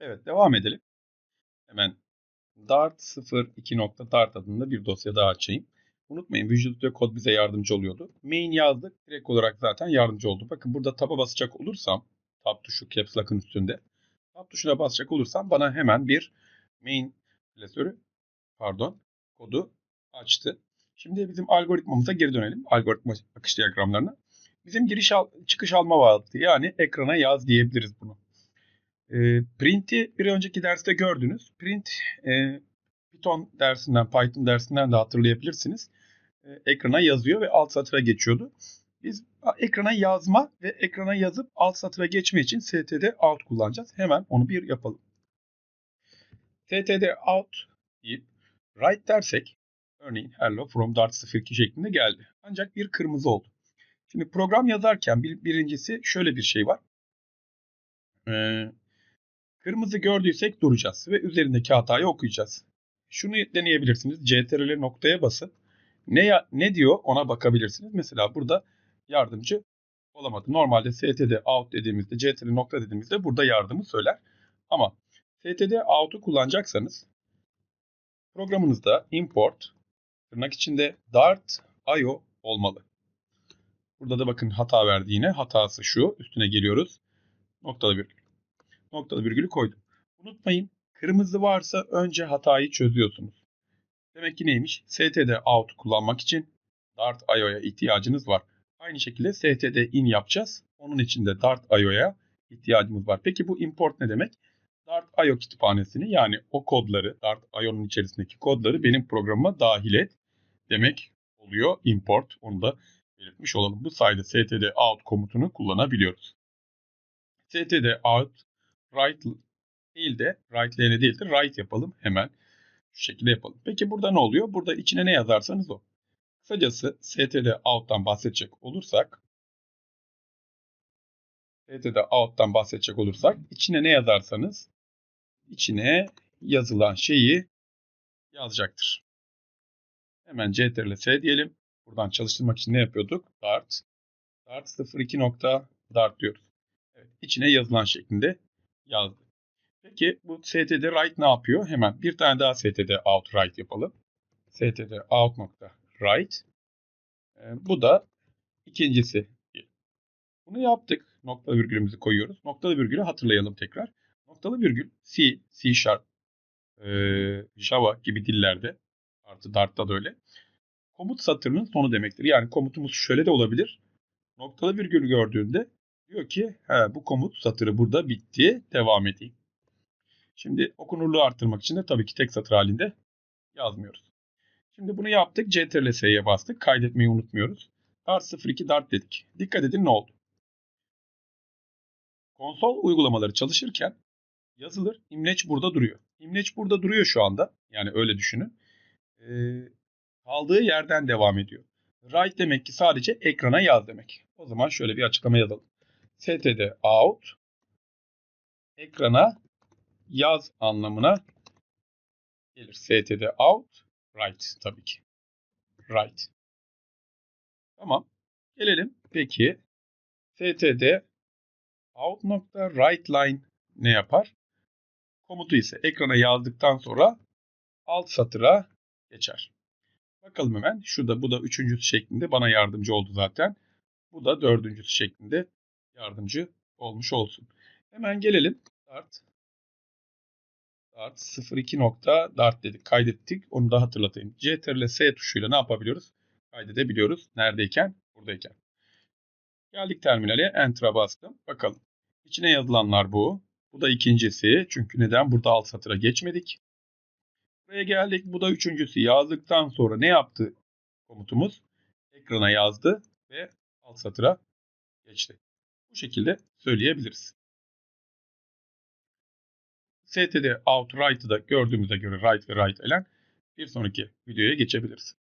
Evet devam edelim. Hemen Dart 02.dart adında bir dosya daha açayım. Unutmayın Visual Studio Code bize yardımcı oluyordu. Main yazdık. Direkt olarak zaten yardımcı oldu. Bakın burada tab'a basacak olursam tab tuşu caps lock'ın üstünde. Tab tuşuna basacak olursam bana hemen bir main klasörü pardon kodu açtı. Şimdi bizim algoritmamıza geri dönelim. Algoritma akış diyagramlarına. Bizim giriş al, çıkış alma vaatı yani ekrana yaz diyebiliriz bunu. E, print'i bir önceki derste gördünüz. Print e, Python dersinden, Python dersinden de hatırlayabilirsiniz. E, ekrana yazıyor ve alt satıra geçiyordu. Biz ekrana yazma ve ekrana yazıp alt satıra geçme için std out kullanacağız. Hemen onu bir yapalım. std out deyip write dersek örneğin hello from dart 02 şeklinde geldi. Ancak bir kırmızı oldu. Şimdi program yazarken bir, birincisi şöyle bir şey var. Ee, kırmızı gördüysek duracağız ve üzerindeki hatayı okuyacağız. Şunu deneyebilirsiniz. CTRL noktaya basın. Ne, ne diyor ona bakabilirsiniz. Mesela burada yardımcı olamadı. Normalde std out dediğimizde, CTRL nokta dediğimizde burada yardımı söyler. Ama std out'u kullanacaksanız programınızda import tırnak içinde dart io olmalı. Burada da bakın hata verdi yine. Hatası şu. Üstüne geliyoruz. Noktalı virgül. Noktalı virgülü koydum. Unutmayın. Kırmızı varsa önce hatayı çözüyorsunuz. Demek ki neymiş? std out kullanmak için Dart IO'ya ihtiyacınız var. Aynı şekilde std in yapacağız. Onun için de Dart IO'ya ihtiyacımız var. Peki bu import ne demek? Dart IO kütüphanesini yani o kodları, Dart IO'nun içerisindeki kodları benim programıma dahil et demek oluyor import. Onu da belirtmiş olalım. Bu sayede std out komutunu kullanabiliyoruz. std out write değil de write ile değil de write yapalım hemen. Şu şekilde yapalım. Peki burada ne oluyor? Burada içine ne yazarsanız o. Kısacası std out'tan bahsedecek olursak std out'tan bahsedecek olursak içine ne yazarsanız içine yazılan şeyi yazacaktır. Hemen ctrl s diyelim. Buradan çalıştırmak için ne yapıyorduk? Dart. Dart 02 nokta dart diyoruz. Evet, içine yazılan şeklinde yazdık. Peki bu std write ne yapıyor? Hemen bir tane daha std out write yapalım. std out nokta write. Ee, bu da ikincisi. Bunu yaptık. Noktalı virgülümüzü koyuyoruz. Noktalı virgülü hatırlayalım tekrar. Noktalı virgül C, C Sharp, e, Java gibi dillerde artı Dart'ta da öyle. Komut satırının sonu demektir. Yani komutumuz şöyle de olabilir. Noktalı virgül gördüğünde diyor ki He, bu komut satırı burada bitti. Devam edeyim. Şimdi okunurluğu arttırmak için de tabii ki tek satır halinde yazmıyoruz. Şimdi bunu yaptık. Ctrl S'ye bastık. Kaydetmeyi unutmuyoruz. Dart 02 Dart dedik. Dikkat edin ne oldu? Konsol uygulamaları çalışırken yazılır. İmleç burada duruyor. İmleç burada duruyor şu anda. Yani öyle düşünün. Ee, kaldığı yerden devam ediyor. Write demek ki sadece ekrana yaz demek. O zaman şöyle bir açıklama yazalım. Std out ekrana yaz anlamına gelir. std out write tabii ki. Write. Tamam. Gelelim peki std out nokta write line ne yapar? Komutu ise ekrana yazdıktan sonra alt satıra geçer. Bakalım hemen. Şurada bu da üçüncüsü şeklinde bana yardımcı oldu zaten. Bu da dördüncüsü şeklinde yardımcı olmuş olsun. Hemen gelelim. Dart. Dart 02 nokta dart dedik. Kaydettik. Onu da hatırlatayım. Ctrl S tuşuyla ne yapabiliyoruz? Kaydedebiliyoruz. Neredeyken? Buradayken. Geldik terminale. Enter'a bastım. Bakalım. İçine yazılanlar bu. Bu da ikincisi. Çünkü neden? Burada alt satıra geçmedik. Buraya geldik. Bu da üçüncüsü. Yazdıktan sonra ne yaptı komutumuz? Ekrana yazdı ve alt satıra geçti. Bu şekilde söyleyebiliriz. std out write'ı da gördüğümüze göre write ve write elen bir sonraki videoya geçebiliriz.